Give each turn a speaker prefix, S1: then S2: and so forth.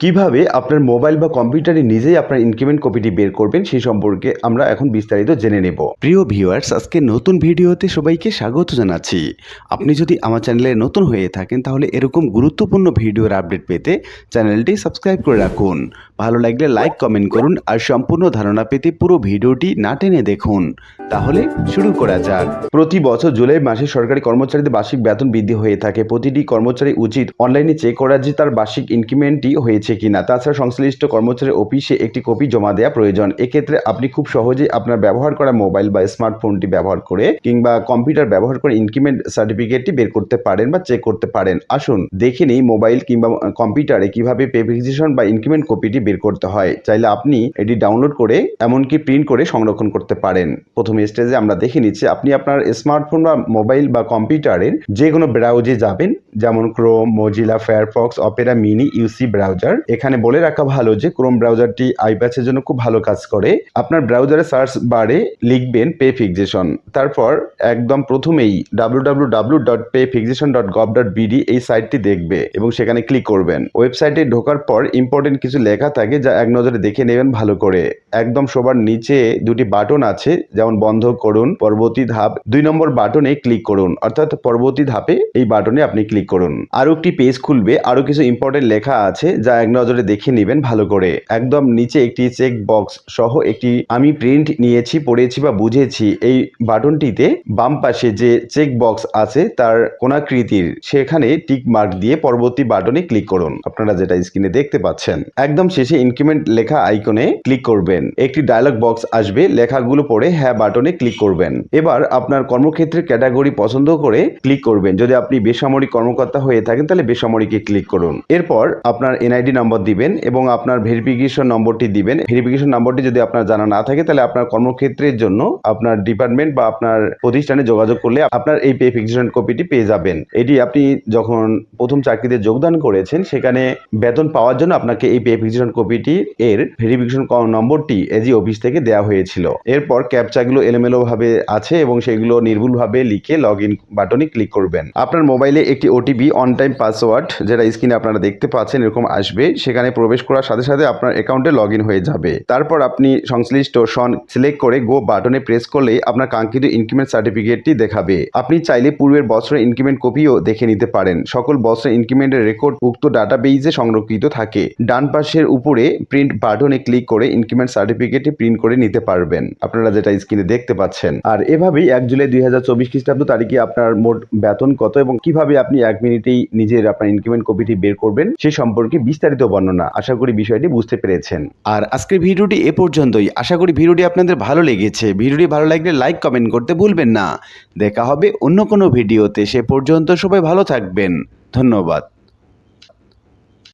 S1: কীভাবে আপনার মোবাইল বা কম্পিউটারে নিজেই আপনার ইনক্রিমেন্ট কপিটি বের করবেন সেই সম্পর্কে আমরা এখন বিস্তারিত জেনে নেব। প্রিয় ভিউয়ার্স আজকে নতুন ভিডিওতে সবাইকে স্বাগত জানাচ্ছি। আপনি যদি আমার চ্যানেলে নতুন হয়ে থাকেন, তাহলে এরকম গুরুত্বপূর্ণ ভিডিওর আপডেট পেতে চ্যানেলটি সাবস্ক্রাইব করে রাখুন। ভালো লাগলে লাইক কমেন্ট করুন আর সম্পূর্ণ ধারণা পেতে পুরো ভিডিওটি না টেনে দেখুন। তাহলে শুরু করা যাক। প্রতি বছর জুলাই মাসে সরকারি কর্মচারীদের বার্ষিক বেতন বৃদ্ধি হয়ে থাকে। প্রতিটি কর্মচারী উচিত অনলাইনে চেক করা যে তার বার্ষিক ইনক্রিমেন্টটি হয়েছে কিনা। তাছাড়া সংশ্লিষ্ট কর্মচারীর অফিসে একটি কপি জমা দেওয়া প্রয়োজন। এক্ষেত্রে আপনি খুব সহজেই আপনার ব্যবহার করা মোবাইল বা স্মার্টফোনটি ব্যবহার করে কিংবা কম্পিউটার ব্যবহার করে ইনক্রিমেন্ট সার্টিফিকেটটি বের করতে পারেন বা চেক করতে পারেন। আসুন, দেখে নিই মোবাইল কিংবা কম্পিউটারে কীভাবে পেভিজিশন বা ইনক্রিমেন্ট কপিটি বের করতে হয়। চাইলে আপনি এটি ডাউনলোড করে এমনকি প্রিন্ট করে সংরক্ষণ করতে পারেন। প্রথম স্টেজে আমরা দেখে নিচ্ছি, আপনি আপনার স্মার্টফোন বা মোবাইল বা কম্পিউটারের যে কোনো ব্রাউজে যাবেন যেমন Chrome Mozilla Firefox Opera Mini UC browser এখানে বলে রাখা ভালো যে ক্রোম ব্রাউজারটি আইপ্যাচের জন্য খুব ভালো কাজ করে। আপনার ব্রাউজারে সার্চ বারে লিখবেন পে ফিক্সেশন তারপর একদম প্রথমেই W dot pay dot dot BD এই সাইটটি দেখবে এবং সেখানে ক্লিক করবেন। ওয়েবসাইটে ঢোকার পর ইম্পর্টেন্ট কিছু লেখা থাকে যা এক নজরে দেখে নেবেন ভালো করে। একদম সবার নিচে দুটি বাটন আছে, যেমন বন্ধ করুন, পরবর্তী ধাপ। দুই নম্বর বাটনে ক্লিক করুন। অর্থাৎ পরবর্তী ধাপে এই বাটনে আপনি ক্লিক করুন। আরও একটি পেজ খুলবে, আরও কিছু ইম্পর্টেন্ট লেখা আছে যা এক নজরে দেখে নেবেন ভালো করে। একদম নিচে একটি চেক বক্স সহ একটি, আমি প্রিন্ট নিয়েছি, পড়েছি বা বুঝেছি। এই বাটনটিতে বাম পাশে যে চেক বক্স আছে তার কোনাকৃতির সেখানে টিক মার্ক দিয়ে পরবর্তী বাটনে ক্লিক করুন। আপনারা যেটা স্ক্রিনে দেখতে পাচ্ছেন, একদম শেষে ইনক্রিমেন্ট লেখা আইকনে ক্লিক করবেন। একটি ডায়লগ বক্স আসবে, লেখাগুলো পড়ে হ্যাঁ বাটনে ক্লিক করবেন। এবার আপনার কর্মক্ষেত্রের ক্যাটাগরি পছন্দ করে ক্লিক করবেন। যদি আপনি বেসামরিক কর্মকর্তা হয়ে থাকেন, তাহলে বেসামরিকে ক্লিক করুন। এরপর আপনার এনআইডি নম্বর দিবেন এবং আপনার ভেরিফিকেশন নম্বরটি দিবেন। ভেরিফিকেশন নম্বরটি যদি আপনার জানা না থাকে, তাহলে আপনার কর্মক্ষেত্রের জন্য আপনার ডিপার্টমেন্ট বা আপনার প্রতিষ্ঠানে যোগাযোগ করলে আপনার এই পে কপিটি পেয়ে যাবেন। এটি আপনি যখন প্রথম চাকরিতে যোগদান করেছেন, সেখানে বেতন পাওয়ার জন্য আপনাকে এই পে কপিটি এর ভেরিফিকেশন নম্বরটি এজি অফিস থেকে দেওয়া হয়েছিল। এরপর ক্যাপচাগুলো এলোমেলো ভাবে আছে এবং সেগুলো নির্ভুলভাবে লিখে লগ ইন বাটনে ক্লিক করবেন। আপনার মোবাইলে একটি ওটিপি অন টাইম পাসওয়ার্ড যেটা স্ক্রিনে আপনারা দেখতে পাচ্ছেন, এরকম আসবে, সেখানে প্রবেশ করার সাথে সাথে আপনার অ্যাকাউন্টে লগ হয়ে যাবে। তারপর আপনি সংশ্লিষ্ট সন সিলেক্ট করে গো বাটনে প্রেস করলেই আপনার কাঙ্ক্ষিত ইনক্রিমেন্ট সার্টিফিকেটটি দেখাবে। আপনি চাইলে পূর্বের বছরের ইনক্রিমেন্ট কপিও দেখে নিতে পারেন। সকল বছরের ইনক্রিমেন্টের রেকর্ড উক্ত ডাটা ডাটাবেইজে সংরক্ষিত থাকে। ডান পাশের উপরে প্রিন্ট বাটনে ক্লিক করে ইনক্রিমেন্ট সার্টিফিকেটটি প্রিন্ট করে নিতে পারবেন। আপনারা যেটা স্ক্রিনে দেখতে পাচ্ছেন। আর এভাবেই এক জুলাই দুই হাজার চব্বিশ খ্রিস্টাব্দ তারিখে আপনার মোট বেতন কত এবং কীভাবে আপনি এক মিনিটেই নিজের আপনার ইনক্রিমেন্ট কপিটি বের করবেন, সে সম্পর্কে বিস্তারিত বর্ণনা আশা করি বিষয়টি বুঝতে পেরেছেন। আর আজকের ভিডিওটি এ পর্যন্তই। আশা করি ভিডিওটি আপনাদের ভালো লেগেছে। ভিডিওটি ভালো লাগলে লাইক, কমেন্ট করতে ভুলবেন না। দেখা হবে অন্য কোনো ভিডিওতে। সে পর্যন্ত সবাই ভালো থাকবেন। ধন্যবাদ।